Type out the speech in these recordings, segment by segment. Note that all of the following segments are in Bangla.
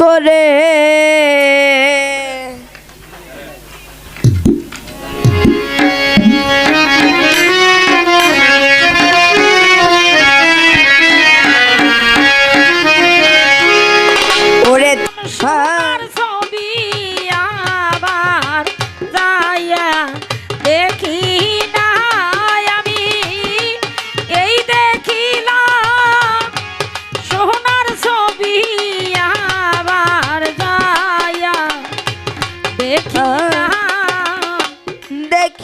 করে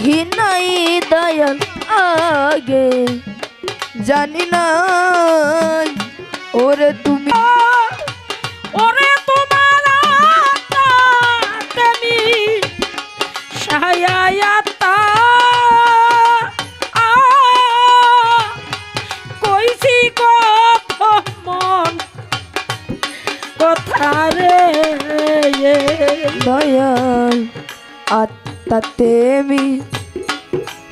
দেখি নাই দয়াল আগে। জানি না ওরে তুমি ওরে তোমার তুমি সায়াতা কইছি কত মন কথা রে দয়াল মি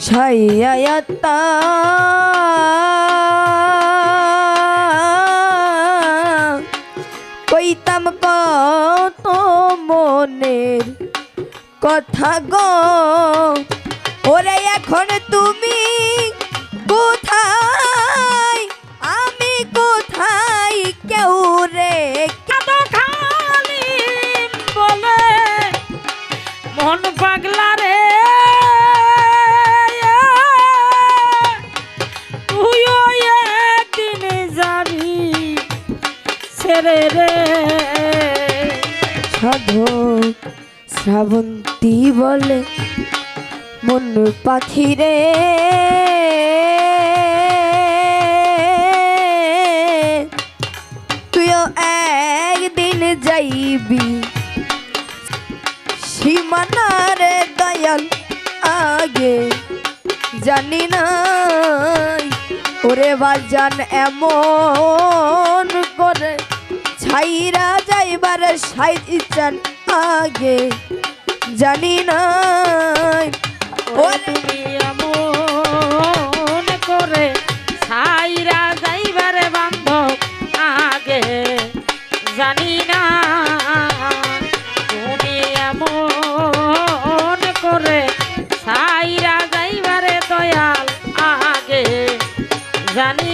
ছাইয়াতা কইতাম কত মনের কথা গো। ওরে এখন তুমি কোথায়? মন পাগলা রে। তুইও একদিন যাবি ছেড়ে রে। সাধু শ্রাবন্তী বলে মন পাখি রে। তুইও একদিন যাইবি সীমানার দয়াল আগে। জানি না ওরে বাজান এমন করে ছাইরা যাইবার সাইজ ইচ্ছান আগে। জানি না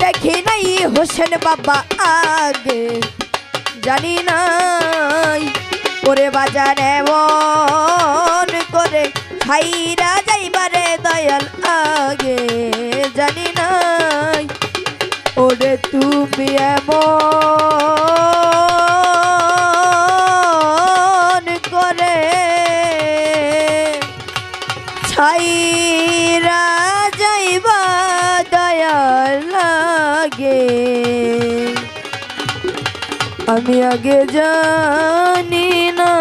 দেখি নাই হোসেন বাবা আগে। জানি নাই ওরে বাজারে মন করে খাইরা যাইবারে দয়াল আগে। আমি আগে জানি না।